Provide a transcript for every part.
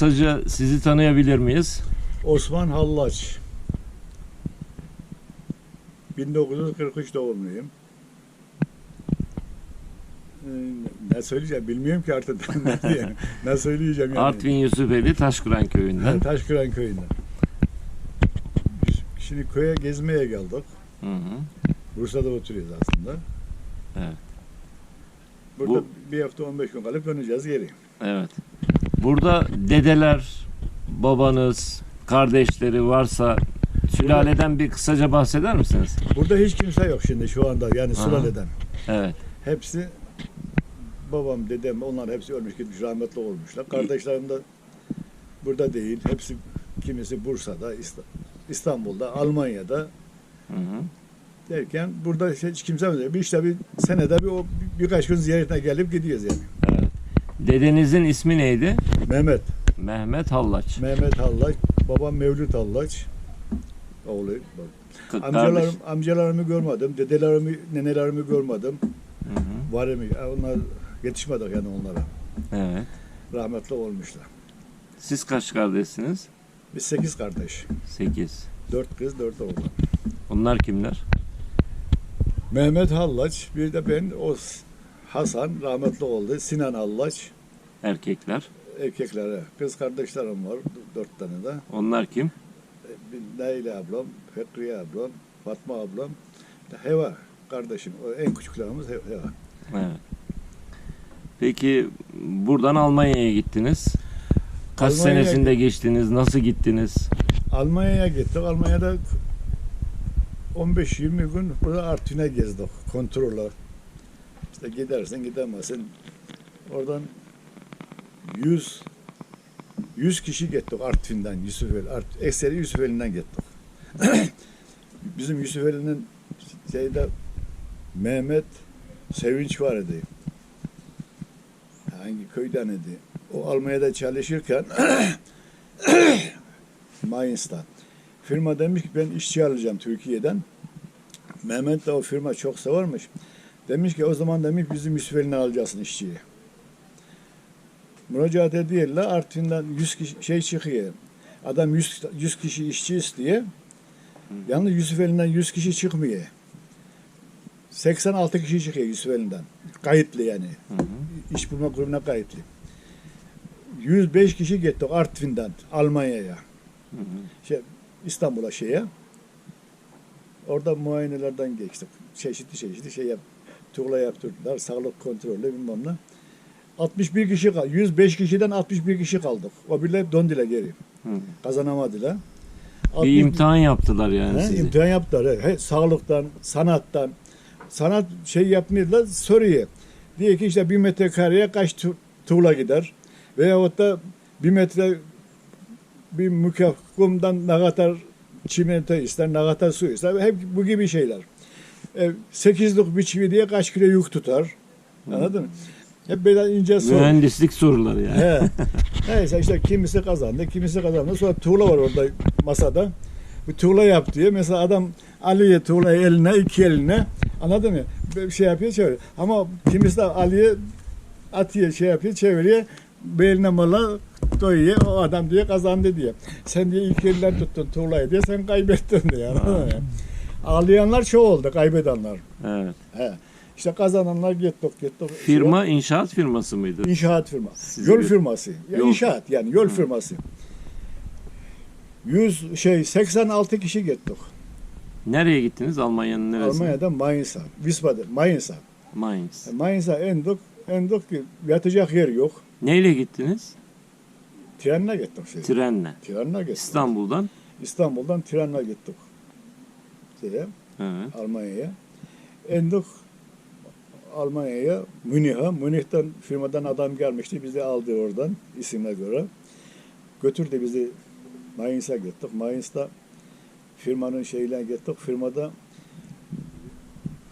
kısaca sizi tanıyabilir miyiz? Osman Hallaç. 1943 doğumluyum. Ee, ne söyleyeceğim bilmiyorum ki artık ne, diyeyim. ne söyleyeceğim yani. Artvin Yusufeli Taşkıran köyünden. Taşkıran köyünden. Şimdi köye gezmeye geldik. Hı hı. Bursa'da oturuyoruz aslında. Evet. Burada Bu- bir hafta 15 gün kalıp döneceğiz geri. Evet. Burada dedeler, babanız, kardeşleri varsa sülaleden bir kısaca bahseder misiniz? Burada hiç kimse yok şimdi şu anda yani Aha. sülaleden. Evet. Hepsi babam, dedem onlar hepsi ölmüş gitmiş rahmetli olmuşlar. Kardeşlerim de burada değil. Hepsi kimisi Bursa'da, İsta- İstanbul'da, Almanya'da Hı hı. derken burada hiç kimse yok. Bir işte bir senede bir, o, bir- birkaç gün ziyaretine gelip gidiyoruz yani. Dedenizin ismi neydi? Mehmet, Mehmet Hallaç. Mehmet Hallaç, babam Mevlüt Hallaç. Oğlu. Amcalarım, amcalarımı görmedim, dedelerimi, nenelerimi görmedim. Hı hı. Var mı? Onlar yetişmedik yani onlara. Evet. Rahmetli olmuşlar. Siz kaç kardeşsiniz? Biz sekiz kardeş. 8. Dört kız, dört oğlan. Onlar kimler? Mehmet Hallaç, bir de ben o Hasan rahmetli oldu. Sinan Hallaç Erkekler. erkeklere. Kız kardeşlerim var dört tane de. Onlar kim? Bir Leyla ablam, Fekriye ablam, Fatma ablam. Heva kardeşim. O en küçüklerimiz He- Heva. Evet. Peki buradan Almanya'ya gittiniz. Kaç Almanya'ya senesinde geçtiniz? Nasıl gittiniz? Almanya'ya gittik. Almanya'da 15-20 gün burada Artvin'e gezdik kontrola. İşte gidersin gidemezsin. Oradan 100 100 kişi gittik Artvin'den Yusufeli. Art, ekseri Yusufeli'nden gittik. Bizim Yusufeli'nin şeyde Mehmet Sevinç var idi. Hangi köyden idi? O Almanya'da çalışırken Mainz'da. Firma demiş ki ben işçi alacağım Türkiye'den. Mehmet de o firma çok severmiş. Demiş ki o zaman demiş bizim Yusufeli'ni alacaksın işçiyi. Müracaat ediyorlar Artvin'den 100 kişi şey çıkıyor. Adam 100, 100 kişi işçi istiyor. Yalnız Yusufeli'nden 100 kişi çıkmıyor. 86 kişi çıkıyor Yusufeli'nden. Kayıtlı yani. Hı hı. İş bulma kurumuna kayıtlı. 105 kişi gittik Artvin'den Almanya'ya. Şey, İstanbul'a şeye. Orada muayenelerden geçtik. Çeşitli çeşitli şey yap. Tuğla yaptırdılar. Sağlık kontrolü bilmem ne. 61 kişi kaldı. 105 kişiden 61 kişi kaldık. O bile döndüler geri. Hı. Kazanamadılar. Bir 61 imtihan yaptılar yani He, sizi. imtihan yaptılar. He, sağlıktan, sanattan. Sanat şey yapmıyorlar, soruyor. Diyor ki işte bir metrekareye kaç tu- tuğla gider? Veyahut da bir metre bir mükafkumdan ne kadar çimento ister, ne kadar su ister. Hep bu gibi şeyler. E, sekizlik biçimi diye kaç kilo yük tutar? Anladın mı? Hep böyle ince soru. Mühendislik soruları yani. He. Neyse işte kimisi kazandı, kimisi kazandı. Sonra tuğla var orada masada. Bu tuğla yap diyor. Mesela adam Ali'ye tuğlayı eline, iki eline. Anladın mı? Bir şey yapıyor, çeviriyor. Ama kimisi de Ali'ye atıyor, şey yapıyor, çeviriyor. Beline mala doyuyor. O adam diye kazandı diye. Sen diye ilk elinden tuttun tuğlayı diye sen kaybettin mı? Ağlayanlar çok oldu, kaybedenler. Evet. He. İşte kazananlar gittik gittik. Firma inşaat firması mıydı? İnşaat firma. Sizi yol gö- firması. Ya Yol- inşaat yani yol Hı. firması. 100 şey 86 kişi gittik. Nereye gittiniz? Almanya'nın neresine? Almanya'dan Mainz'a, Wiesbaden, Mainz'a. Mainz. Mainz'a endik, endik ki yatacak yer yok. Neyle gittiniz? Trenle gittik. Şey. Trenle. Trenle gittik. İstanbul'dan. İstanbul'dan trenle gittik. Şeye. Almanya'ya. Endik Almanya'ya, Münih'e. Münih'ten firmadan adam gelmişti. Bizi aldı oradan isimle göre. Götürdü bizi Mainz'a gittik. Mainz'da firmanın şeyine gittik. Firmada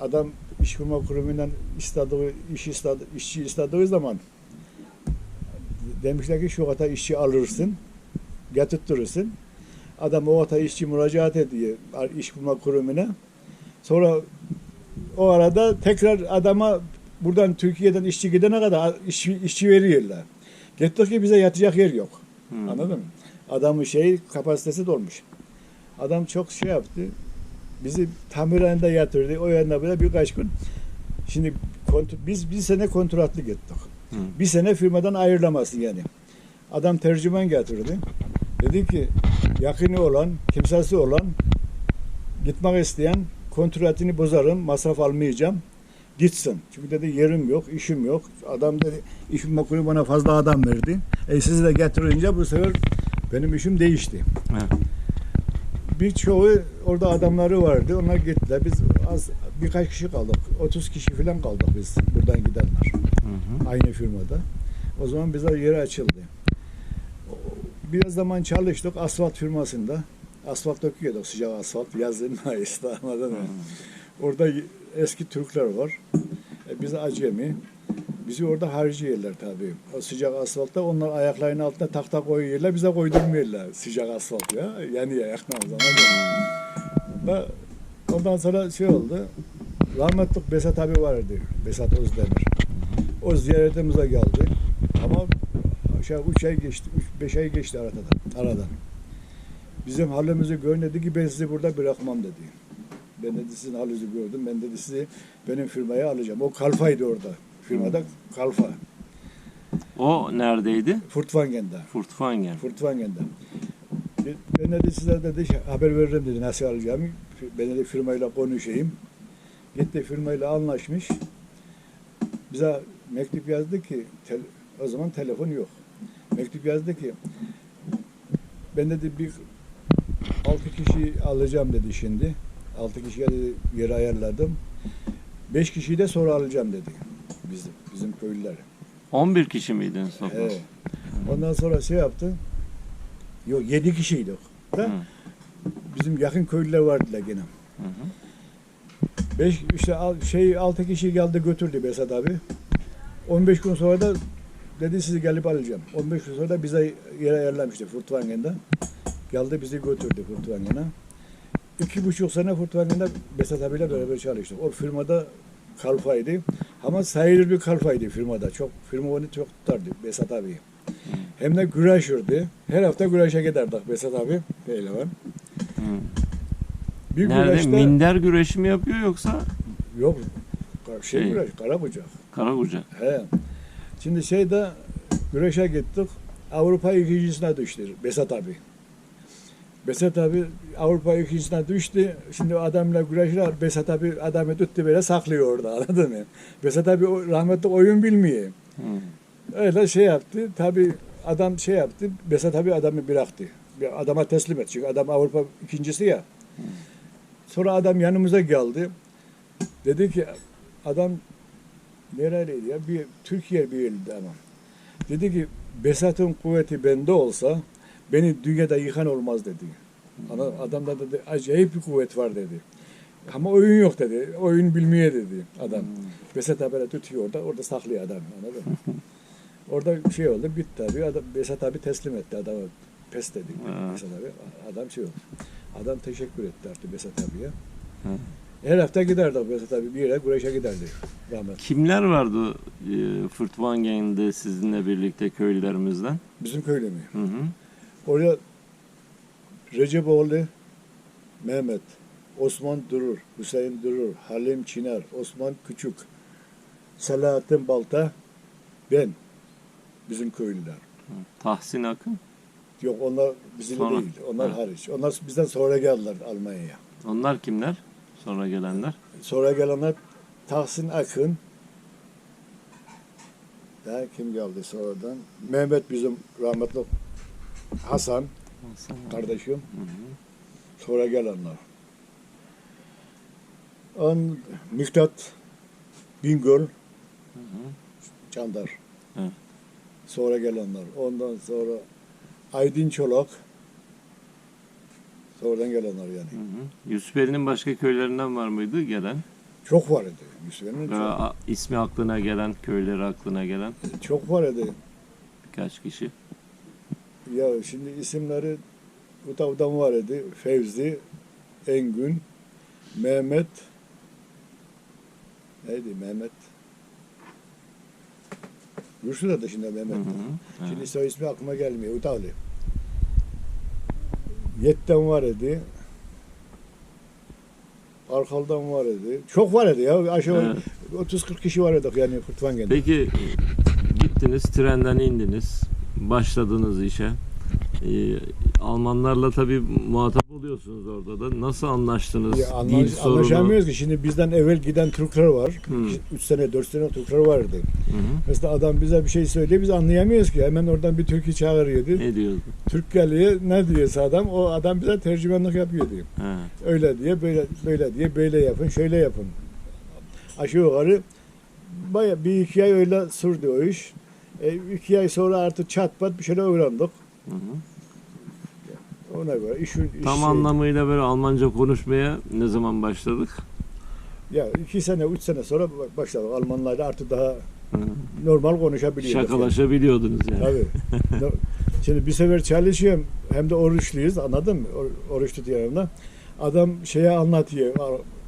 adam iş kurma kurumundan istediği, iş istedi, işçi istediği zaman demişler ki şu kadar işçi alırsın, getirtirirsin. Adam o kadar işçi müracaat ediyor iş bulma kurumuna. Sonra o arada tekrar adama buradan Türkiye'den işçi gidene kadar işçi, işçi veriyorlar. Gittik ki bize yatacak yer yok. Hı. Anladın mı? Adamın şey kapasitesi dolmuş. Adam çok şey yaptı. Bizi tamirhanede yatırdı. O yanına böyle birkaç gün. Şimdi biz bir sene kontratlı gittik. Hı. Bir sene firmadan ayrılamazsın yani. Adam tercüman getirdi. Dedi ki yakını olan, kimsesi olan gitmek isteyen kontratını bozarım, masraf almayacağım. Gitsin. Çünkü dedi yerim yok, işim yok. Adam dedi işim makulü bana fazla adam verdi. E sizi de getirince bu sefer benim işim değişti. Evet. Birçoğu orada adamları vardı. Onlar gittiler. Biz az birkaç kişi kaldık. 30 kişi falan kaldık biz buradan gidenler. Hı hı. Aynı firmada. O zaman bize yeri açıldı. Biraz zaman çalıştık asfalt firmasında. Asfalt döküyorduk sıcak asfalt yazın Mayıs'ta anladın mı? Orada eski Türkler var. E, biz acemi. Bizi orada harcıyorlar tabii. O sıcak asfaltta onlar ayaklarının altına tahta koyuyorlar. Bize koydurmuyorlar sıcak asfalt ya. Yani ya yakmamız anladın ondan sonra şey oldu. Rahmetlik Besat abi vardı. Besat Özdemir. O ziyaretimize geldi. Ama aşağı 3 ay geçti, 5 ay geçti aradan. aradan. Bizim halimizi gör dedi ki ben sizi burada bırakmam dedi. Ben dedi sizin halinizi gördüm. Ben dedi sizi benim firmaya alacağım. O kalfaydı orada. Firmada kalfa. O neredeydi? Furtwangen'de. Furtwangen. Furtwangen'de. Ben dedi size dedi şey, haber veririm dedi nasıl alacağımı. Ben dedi firmayla konuşayım. Gitti firmayla anlaşmış. Bize mektup yazdı ki tel- o zaman telefon yok. Mektup yazdı ki ben dedi bir altı kişi alacağım dedi şimdi. Altı kişiye dedi yeri ayarladım. Beş kişiyi de sonra alacağım dedi. Bizim, bizim köylüler. 11 kişi miydiniz toplam? Evet. Ondan sonra şey yaptı. Yok yedi kişiydik. Hı. Da bizim yakın köylüler vardılar gene. Hı hı. Beş işte al- şey altı kişi geldi götürdü Besat abi. 15 gün sonra da dedi sizi gelip alacağım. 15 gün sonra da bize yere ayarlamıştı Furtwangen'de. Geldi bizi götürdü Furtwangen'e. İki buçuk sene Furtwangen'de Besat abiyle beraber çalıştık. O firmada kalfaydı. Ama sayılır bir kalfaydı firmada. Çok firma onu çok tutardı Besat abi. Hem de güreşirdi. Her hafta güreşe giderdik Besat abi. Pehlivan. Bir Nerede? güreşte Minder güreşi mi yapıyor yoksa yok şey, Şey. güreş, kara bıçak. Karakucak? He. Şimdi şeyde güreşe gittik. Avrupa ikincisine düştü Besat abi. Besat abi Avrupa ikincisine düştü. Şimdi adamla güreşler Besat abi adamı tuttu böyle saklıyor orada anladın mı? Besat abi rahmetli oyun bilmiyor. Hı. Öyle şey yaptı. Tabi adam şey yaptı. Besat abi adamı bıraktı. Adama teslim et. Çünkü adam Avrupa ikincisi ya. Sonra adam yanımıza geldi. Dedi ki adam nereliydi ya? Bir Türkiye bir yeriydi ama. Dedi ki Besat'ın kuvveti bende olsa beni dünyada yıkan olmaz dedi. Ana- Adamda dedi acayip bir kuvvet var dedi. Ama oyun yok dedi. Oyun bilmiyor dedi adam. Besat abi tutuyor orada. Orada saklıyor adam. Anladın mı? Orada şey oldu. Bitti tabii. Adam, Besat abi teslim etti adama. Pes dedi. Ha. Besat abi. Adam şey oldu. Adam teşekkür etti artık Besat abiye. Her hafta giderdi Besat abi. Bir yere güreşe giderdi. Rahmet. Kimler vardı e, Furtwangen'de sizinle birlikte köylülerimizden? Bizim köylü mü? Hı hı. Oraya Receboğlu, Mehmet, Osman Durur, Hüseyin Durur, Halim Çiner, Osman Küçük, Selahattin Balta, ben. Bizim köylüler. Tahsin Akın. Yok onlar bizim Sonra. değil. Onlar Ha. hariç. Onlar bizden sonra geldiler Almanya'ya. Onlar kimler? Sonra gelenler. Sonra gelenler Tahsin Akın. Daha kim geldi sonradan? Mehmet bizim rahmetli Hasan Hasan kardeşim. Hı hı. Sonra gelenler. On Miktat Bingöl Hı hı. Çandar. Evet. Sonra gelenler. Ondan sonra Aydın Çolak. Sonradan gelenler yani. Hı hı. Yusufeli'nin başka köylerinden var mıydı gelen? Çok var idi. Yusuf'un Böyle çok, a- ismi aklına gelen, köyleri aklına gelen çok var idi. birkaç kişi. Ya şimdi isimleri Utav'dan var idi. Fevzi, Engün, Mehmet, neydi Mehmet? Gürsü'de de şimdi Hı Mehmet. hı. Şimdi soy ismi aklıma gelmiyor. Utavlı. Yetten var idi. Arkal'dan var idi. Çok var idi ya. Aşağı Evet. 30-40 kişi var idi yani Kurtvangen'de. Peki gittiniz trenden indiniz. Başladınız işe. Ee, Almanlarla tabii muhatap oluyorsunuz orada da. Nasıl anlaştınız? Ya Dil anlaş, sorunu. anlaşamıyoruz ki. Şimdi bizden evvel giden Türkler var. Hmm. 3 sene 4 sene Türkler vardı. Hı. Mesela adam bize bir şey söylüyor biz anlayamıyoruz ki. Hemen oradan bir Türk'ü çağırıyordu. Ne diyordu? Türk geliyor ne diyorsa adam o adam bize tercümanlık yapıyordu. Ha. Öyle diye böyle böyle diye böyle yapın şöyle yapın. Aşağı yukarı baya bir iki ay öyle sürdü o iş. E, iki ay sonra artık çat pat bir şeyler öğrendik. Hı hı. Ona göre iş, iş Tam şey- anlamıyla böyle Almanca konuşmaya ne zaman başladık? Ya iki sene, üç sene sonra başladık. Almanlarla artık daha Hı. normal konuşabiliyoruz. Şakalaşabiliyordunuz yani. Tabii. No- Şimdi bir sefer çalışıyorum hem de oruçluyuz anladın mı? Or- oruç tutuyorum da. Adam şeye anlatıyor.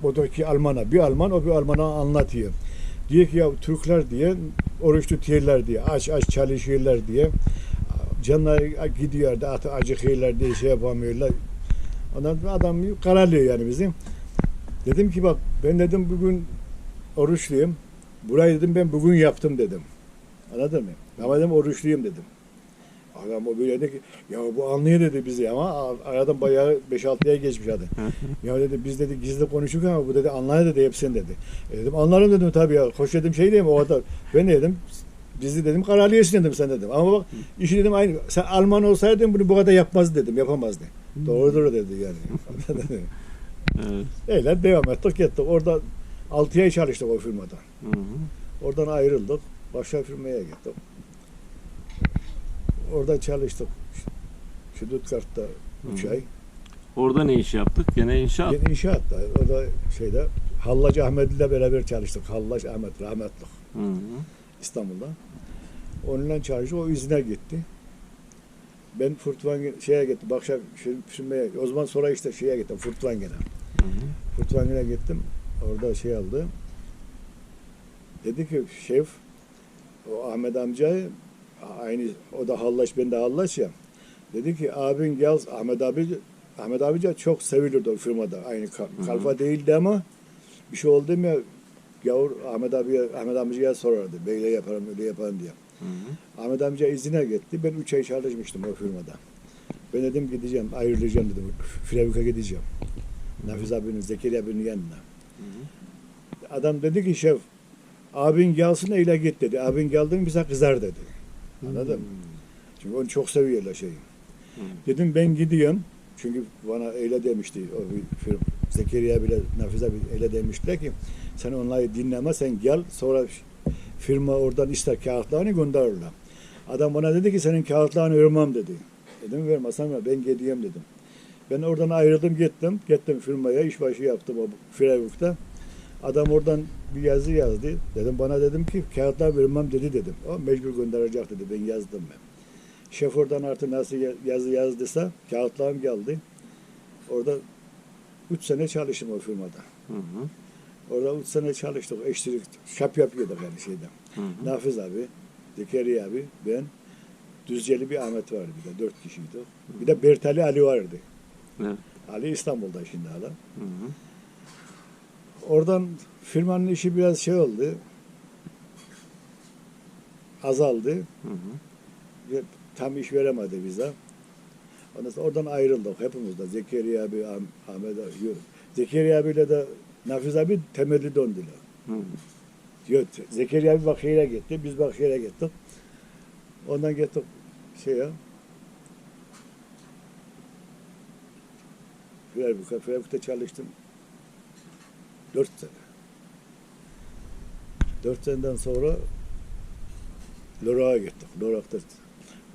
Oradaki Alman'a. Bir Alman o bir Alman'a anlatıyor. Diyor ki ya Türkler diye oruç tutuyorlar diye. Aç aç çalışıyorlar diye. Canlar gidiyor da acıkıyorlar diye şey yapamıyorlar. Ondan sonra adam kararlıyor yani bizim. Dedim ki bak ben dedim bugün oruçluyum. Burayı dedim ben bugün yaptım dedim. Anladın mı? Ama dedim oruçluyum dedim. Adam o böyle dedi ki ya bu anlıyor dedi bizi ama aradan bayağı 5-6'ya geçmiş hadi. ya dedi biz dedi gizli konuştuk ama bu dedi anlar dedi hepsini dedi. E dedim anlarım dedim tabii ya. Hoş dedim şey diyeyim o adam. Ben de dedim bizi dedim kararlıyorsun dedim sen dedim. Ama bak işi dedim aynı. Sen Alman olsaydın bunu bu kadar yapmaz dedim. Yapamazdı. Doğrudur dedi yani. Evet. Öyle devam ettik gittik. Orada 6 ay çalıştık o firmada. Oradan ayrıldık. Başka firmaya gittim. Orada çalıştık. Stuttgart'ta 3 Hı. ay. Orada ne iş yaptık? Gene inşaat. Yine inşaatta. O da şeyde Hallacı Ahmet ile beraber çalıştık. Hallaç Ahmet rahmetli Hı hı. İstanbul'da. Onunla çalıştık. O izine gitti. Ben Furtwangen şeye gittim. Bakşa firmaya. O zaman sonra işte şeye gittim. Furtwangen'e. Furtwangen'e gittim. Orada şey aldı. Dedi ki şef o Ahmet amca aynı o da hallaç ben de hallaç ya. Dedi ki abin gel Ahmet abi Ahmet abi çok sevilirdi o firmada. Aynı kalfa değildi ama bir şey oldu mu gavur Ahmet abi Ahmet amcaya sorardı. Böyle yaparım öyle yaparım diye. Hı hı. Ahmet amca izine gitti. Ben üç ay çalışmıştım o firmada. Ben dedim gideceğim, ayrılacağım dedim. Freiburg'a gideceğim. Nafiz abinin, Zekeriya abinin yanına. Hı hı. Adam dedi ki şef, abin gelsin eyle git dedi. Abin geldi mi bize kızar dedi. Anladın mı? Çünkü onu çok seviyorlar şeyi. Hı. Dedim ben gidiyorum. Çünkü bana öyle demişti o bir. Zekeriya bile Nafiz abi öyle demiştiler ki sen onları dinleme sen gel sonra firma oradan ister kağıtlarını gönderirler. Adam bana dedi ki senin kağıtlarını vermem dedi. Dedim vermezsem ya ben gideyim dedim. Ben oradan ayrıldım gittim. Gittim firmaya işbaşı yaptım o Freiburg'da. Adam oradan bir yazı yazdı. Dedim bana dedim ki kağıtlar vermem dedi dedim. O mecbur gönderecek dedi. Ben yazdım ben. Şef oradan artık nasıl ya- yazı yazdıysa kağıtlarım geldi. Orada üç sene çalıştım o firmada. Hı hı. Orada üç sene çalıştık. Eşçilik, şap yapıyorduk yani şeyden. Hı hı. Nafiz abi, Zekeriya abi, ben, Düzceli bir Ahmet vardı bir de. Dört kişiydi. Bir de Bertali Ali vardı. Evet. Ali İstanbul'da şimdi hala. Hı hı. Oradan firmanın işi biraz şey oldu. Azaldı. Hı hı. Tam iş veremedi bize. Ondan sonra oradan ayrıldık hepimiz de. Zekeriya abi, Ah- Ahmet abi. Zekeriya abiyle de Nafiz abi temelli döndüler. Hı hı. Yok, Zekeriya abi Bakşehir'e gitti. Biz Bakşehir'e gittik. Ondan gittik şeye. Freiburg'a. Freiburg'da çalıştım. Dört sene. Dört seneden sonra Lorak'a gittik. Lorak'ta,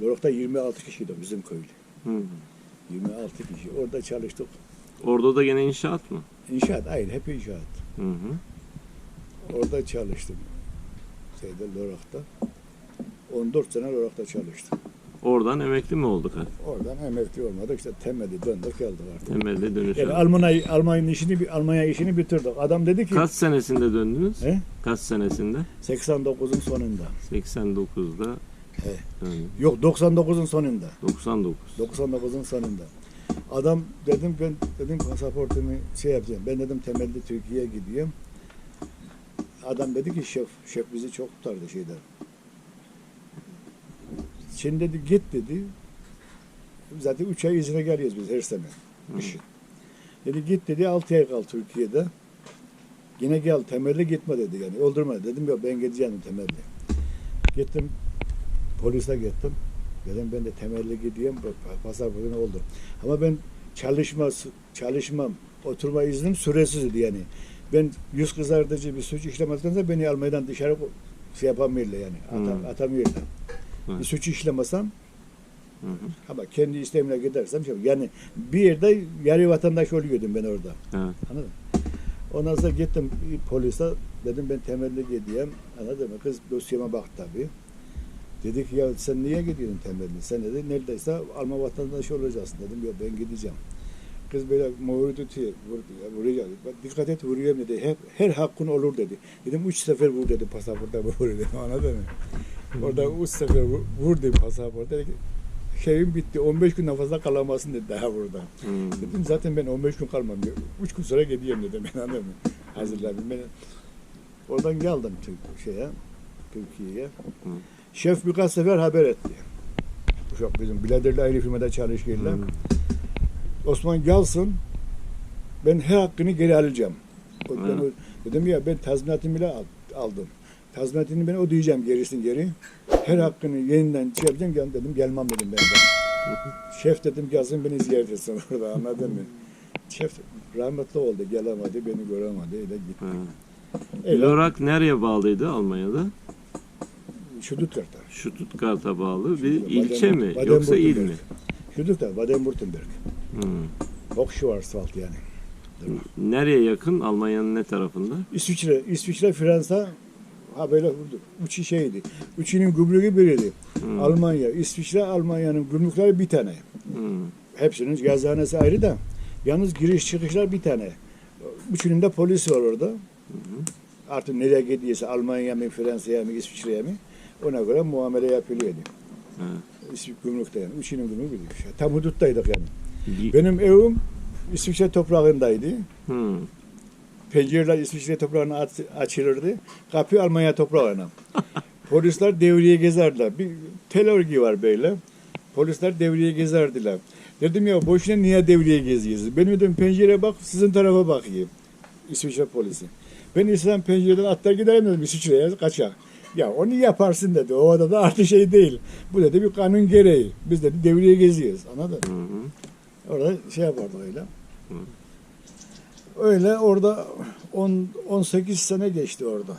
Lorak'ta 26 kişiydi bizim köylü. Hı hı. 26 kişi. Orada çalıştık. Orada da gene inşaat mı? İnşaat, aynı hep inşaat. Hı hı. Orada çalıştım. Şeyde Lorak'ta. 14 sene Lorak'ta çalıştım. Oradan emekli mi olduk hadi? Oradan emekli olmadık işte temeli döndük geldik artık. Temelli dönüş. Yani. Almanya Almanya işini Almanya işini bitirdik. Adam dedi ki Kaç senesinde döndünüz? He? Kaç senesinde? 89'un sonunda. 89'da He. döndüm. Yok 99'un sonunda. 99. 99'un sonunda. Adam dedim ben dedim pasaportumu şey yapacağım. Ben dedim temelli Türkiye'ye gidiyorum. Adam dedi ki şef, şef bizi çok tutardı şeyden. Şimdi dedi git dedi. Zaten üç ay izine geliyoruz biz her sene. Kışın. Dedi git dedi altı ay kal Türkiye'de. Yine gel temelli gitme dedi yani. Öldürme dedim ya ben gideceğim temelli. Gittim polise gittim. Dedim ben de temelli gideyim pa- pasaportunu oldu. Ama ben çalışma çalışmam oturma iznim süresizdi yani. Ben yüz kızartıcı bir suç işlemezden sonra beni Almanya'dan dışarı şey yapamıyorlar yani. Atam, Hmm. atamıyorlar. Evet. Bir suç işlemesem Hı hı. ama kendi istemle gidersem şey, yani bir yerde yarı vatandaş oluyordum ben orada. Evet. Anladın mı? Ondan sonra gittim polise dedim ben temelli gideyim. Anladın mı? Kız dosyama bak tabii. Dedi ki ya sen niye gidiyorsun temelli? Sen dedi neredeyse Alman vatandaşı olacaksın dedim. Yok ben gideceğim. Kız böyle muhuri tutuyor. Ya, vuruyor. Dikkat et vuruyorum dedi. Hep, her hakkın olur dedi. Dedim üç sefer vur dedi pasaporta vur dedi. Anladın mı? Orada üç sefer vur, vur dedi pasaporta. Şeyim bitti. 15 günden fazla kalamazsın dedi daha burada. Hı. Dedim zaten ben 15 gün kalmam diyor. 3 gün sonra gideyim dedim ben anladın mı? Hazırladım. Ben oradan geldim şeye, Türkiye'ye. Şef birkaç sefer haber etti. Uşak bizim biraderle aynı firmada çalışıyorlar. Hı. Osman gelsin ben her hakkını geri alacağım. O- dedim ya ben tazminatımı bile al- aldım. Tazminatını ben ödeyeceğim gerisini geri. Her hakkını yeniden şey yapacağım gel- dedim gelmem dedim ben de. Şef dedim gelsin beni ziyaret etsin orada anladın mı? Şef rahmetli oldu gelemedi beni göremedi öyle gitti. Öyle Lorak nereye bağlıydı Almanya'da? Stuttgart'ta. Stuttgart'a bağlı bir Baden- ilçe mi Baden- yoksa il mi? Stuttgart'ta Baden-Württemberg. Hı. Hochschwarzwald yani. Nereye yakın? Almanya'nın ne tarafında? İsviçre, İsviçre, Fransa ha böyle vurdu. Üçü şeydi. Üçünün gümrüğü biriydi. Hı. Almanya, İsviçre, Almanya'nın gümrükleri bir tane. Hı. Hepsinin yazıhanesi ayrı da. Yalnız giriş çıkışlar bir tane. Üçünün de polisi var orada. Artık nereye gidiyorsa Almanya mı, Fransa'ya mı, İsviçre'ye mi ona göre muamele yapılıyordu. Evet. İsviçre gümrükte yani. Üçünün gümrüğü bir. Tam huduttaydık yani. Benim evim İsviçre toprağındaydı. Hı. Pencereler İsviçre toprağına aç- açılırdı. Kapı Almanya toprağına. Polisler devriye gezerdiler. Bir tel örgü var böyle. Polisler devriye gezerdiler. Dedim ya boşuna niye devriye geziyorsunuz? Benim dedim pencereye bak sizin tarafa bakayım. İsviçre polisi. Ben İslam pencereden atlar giderim dedim İsviçre'ye kaçak. Ya onu yaparsın dedi. O odada artı şey değil. Bu dedi bir kanun gereği. Biz dedi devriye geziyoruz. Anladın? Hı hı. Orada şey yapardı öyle. Öyle orada 10 18 sene geçti orada.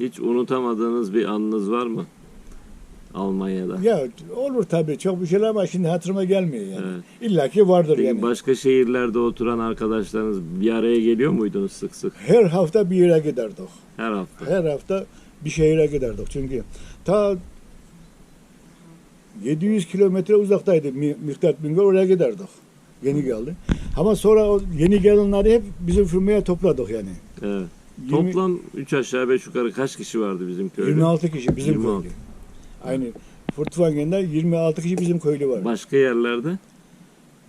Hiç unutamadığınız bir anınız var mı? Almanya'da. Ya olur tabii çok bir şeyler ama şimdi hatırıma gelmiyor yani. Evet. İlla ki vardır Peki yani. başka şehirlerde oturan arkadaşlarınız bir araya geliyor muydunuz sık sık? Her hafta bir yere giderdik. Her hafta. Her hafta bir şehire giderdik. Çünkü ta 700 kilometre uzaktaydı Mi- Miktat Bingöl oraya giderdik. Yeni geldi. Ama sonra o yeni gelenleri hep bizim firmaya topladık yani. Evet. 20 Toplam 3 aşağı 5 yukarı kaç kişi vardı bizim köyde? 26 kişi bizim 26. köylü. Aynı Furtwangen'de 26 kişi bizim köylü var. Başka yerlerde?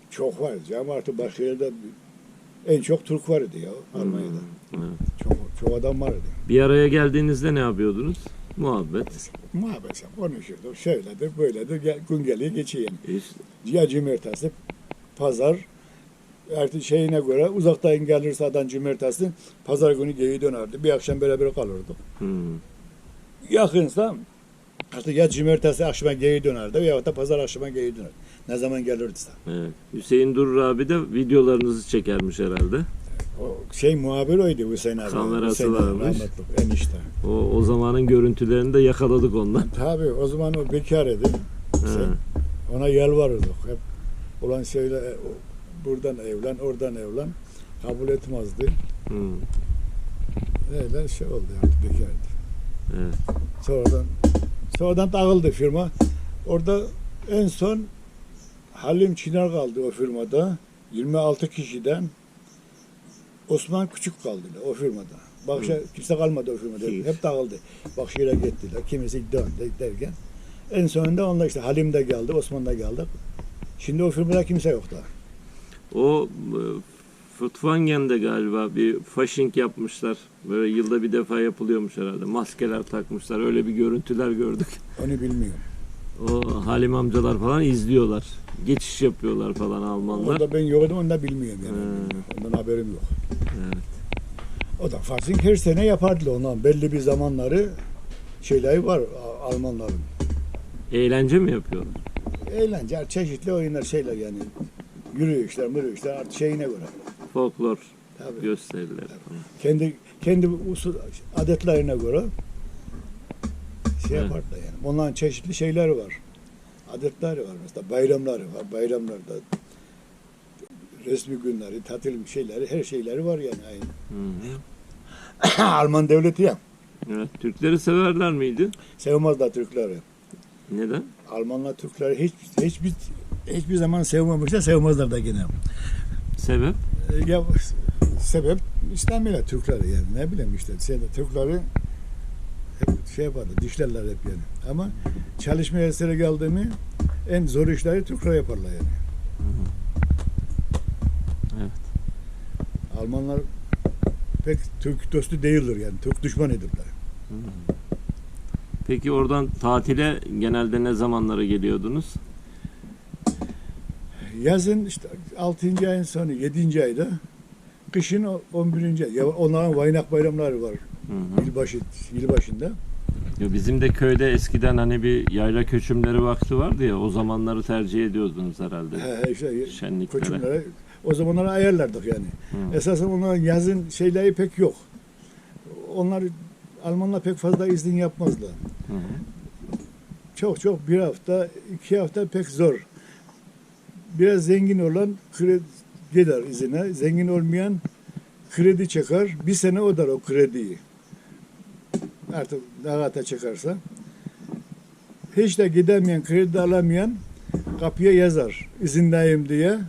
Çok var. Ama artık başka yerde en çok Türk vardı ya Almanya'da. Hmm, Evet. Çok, çok adam vardı. Bir araya geldiğinizde ne yapıyordunuz? Muhabbet. Muhabbet konuşurduk. Şöyledir, böyledir. Gel, gün geliyor geçiyor. İşte, Ya cumartesi, pazar, artık şeyine göre uzaktan gelirse adam cumartesi, pazar günü geri dönerdi. Bir akşam beraber kalırdık. hmm, Yakınsa artık ya cumartesi akşama geri dönerdi veya da pazar akşama geri döner. Ne zaman gelirdiyse. evet. Hüseyin Durur abi de videolarınızı çekermiş herhalde. O şey muhabir oydu Hüseyin abi. Kamerası Hüseyin varmış. Enişte. O, o zamanın görüntülerini de yakaladık ondan. Tabii o zaman o bekar idi. Ona yalvarırdık. Hep ulan söyle e, buradan evlen, oradan evlen. Kabul etmezdi. hmm, Öyle şey oldu artık bekardı. evet. Sonradan sonradan dağıldı firma. Orada en son Halim Çınar kaldı o firmada. 26 kişiden Osman Küçük kaldı o firmada. Başka kimse kalmadı o firmada. Hiç. Hep dağıldı. Yere gittiler. Kimisi döndü derken. En sonunda onlar işte Halim de geldi, Osman da geldi. Şimdi o firmada kimse yok da. O e, Futfangen'de galiba bir fasching yapmışlar. Böyle yılda bir defa yapılıyormuş herhalde. Maskeler takmışlar. Öyle bir görüntüler gördük. Onu bilmiyorum. O Halim amcalar falan izliyorlar. Geçiş yapıyorlar falan Almanlar. Onda ben yoktum, onu da bilmiyorum yani. He. Ondan haberim yok. Evet. O da Farsing her sene yapardı ondan. Belli bir zamanları şeyleri var Almanların. Eğlence mi yapıyorlar? Eğlence, çeşitli oyunlar şeyler yani. Yürüyüşler, yürüyüşler artık şeyine göre. Folklor Tabii. gösterileri falan. Kendi kendi usul adetlerine göre şey Evet. yaparlar yani. Onların çeşitli şeyleri var. Adetleri var mesela bayramları var. Bayramlarda resmi günleri, tatil şeyleri, her şeyleri var yani aynı. Hı hı. Alman devleti ya. Evet. Türkleri severler miydi? Sevmezler Türkleri. Neden? Almanlar Türkleri hiç hiçbir hiçbir zaman sevmemişler, sevmezler de gene. Sebep? E, Ya sebep İslamiyle Türkleri yani ne bileyim işte şeyde Türkleri hep şey yapardı, dişlerler hep yani. Ama çalışma eseri geldi mi en zor işleri Türkler yaparlar yani. Hı hı. Evet. Almanlar pek Türk dostu değildir yani. Türk düşmanıdırlar. Hı hı. Peki oradan tatile genelde ne zamanlara geliyordunuz? Yazın işte 6. ayın sonu 7. ayda kışın o 11. ay. Ya onların vaynak bayramları var Hı hı. yılbaşı yılbaşında. Ya bizim de köyde eskiden hani bir yayla köçümleri vakti vardı ya o zamanları tercih ediyordunuz herhalde. He, işte Şenliklere. o zamanları ayarlardık yani. Hı. Esasen onların yazın şeyleri pek yok. Onlar Almanlar pek fazla izin yapmazlar. Hı hı. Çok çok bir hafta, iki hafta pek zor. Biraz zengin olan kredi gider izine. Zengin olmayan kredi çeker. Bir sene öder o krediyi. Artık dağıta çıkarsa. Hiç de gidemeyen, kredi alamayan kapıya yazar izindeyim diye.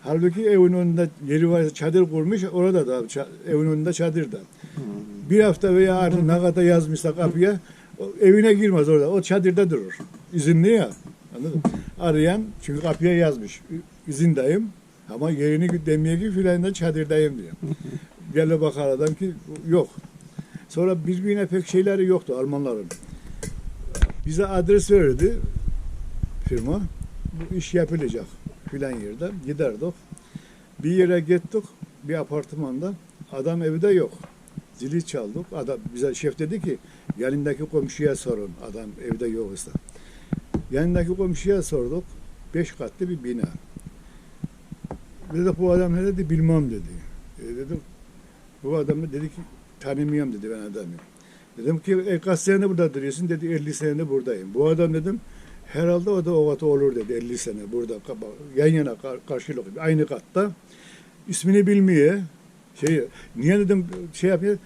Halbuki evin önünde yeri var, çadır kurmuş. Orada da evin önünde çadırda. Bir hafta veya artık ne kadar yazmışsa kapıya o evine girmez orada. O çadırda durur. İzinli ya. Anladın mı? Arayan çünkü kapıya yazmış. İzindeyim ama yerini demiyor ki filan da çadırdayım diyor. Gele bakar adam ki yok. Sonra birbirine pek şeyleri yoktu Almanların. Bize adres verdi firma. Bu iş yapılacak filan yerde. Giderdik. Bir yere gittik bir apartmanda. Adam evde yok. Zili çaldık. Adam bize şef dedi ki yanındaki komşuya sorun. Adam evde yoksa. Yanındaki komşuya sorduk. Beş katlı bir bina. Dedik bu adam ne dedi bilmem dedi. E dedim bu adam da dedi ki tanımıyorum dedi ben adamı. Dedim ki e, kaç sene burada duruyorsun dedi 50 sene buradayım. Bu adam dedim herhalde o da o vakti olur dedi 50 sene burada yan yana kar- karşılıklı aynı katta. İsmini bilmiyor. Şey, niye dedim şey yapıyor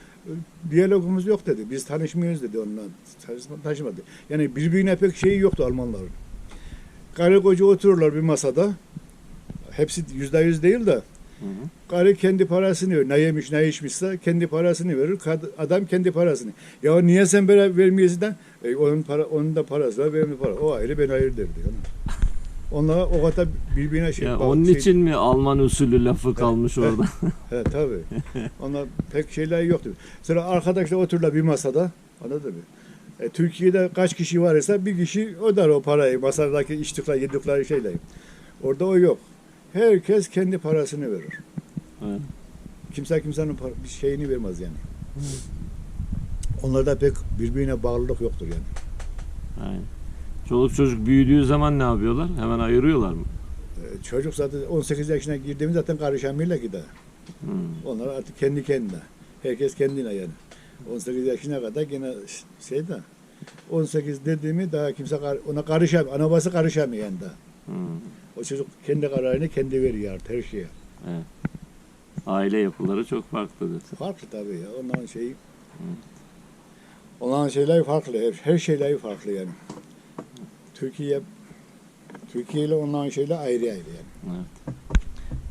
diyalogumuz yok dedi. Biz tanışmıyoruz dedi onunla. Tanışma, tanışmadı. Yani birbirine pek şeyi yoktu Almanların. Karı koca otururlar bir masada. Hepsi yüzde yüz değil de Hı hı. Karı kendi parasını verir. Ne yemiş ne içmişse kendi parasını verir. Adam kendi parasını. Ya niye sen beraber vermiyorsun da? E, onun para onun da parası var benim de para. O ayrı ben ayrı derdi. Yani. Onlara o kadar birbirine şey. Ya bağ- onun şey- için mi Alman usulü lafı kalmış evet. orada? He tabii. Onlar pek şeyler yoktu. Sonra arkadaşlar otururlar bir masada. Anladın mı? E, Türkiye'de kaç kişi varsa bir kişi öder o parayı. Masadaki içtikleri, yedikleri şeyleri. Orada o yok. Herkes kendi parasını verir. Evet. Kimse kimsenin bir şeyini vermez yani. Onlarda pek birbirine bağlılık yoktur yani. Aynen. Çoluk çocuk büyüdüğü zaman ne yapıyorlar? Hemen ayırıyorlar mı? E, çocuk zaten 18 yaşına girdiğimiz zaten karışamıyla gider. Hı. Onlar artık kendi kendine. Herkes kendine yani. 18 yaşına kadar gene şey de 18 dediğimi daha kimse kar- ona karışamıyor. Ana babası karışamıyor yani daha. Hı. O çocuk kendi kararını kendi veriyor artık her şeye. Evet. Aile yapıları çok farklı diyorsun. Farklı tabii ya. Onların şeyi Onların şeyleri farklı. Her, her şeyleri farklı yani. Türkiye Türkiye ile olan şeyle ayrı ayrı yani. Evet.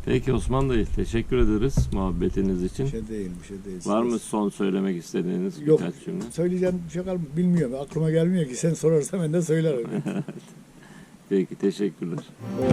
Peki Osman Dayı teşekkür ederiz muhabbetiniz için. Bir şey değil, bir şey değil. Var mı son söylemek istediğiniz Yok, birkaç cümle? Söyleyeceğim bir şey kalmadı. Bilmiyorum. Aklıma gelmiyor ki. Sen sorarsan ben de söylerim. Peki teşekkürler. Evet.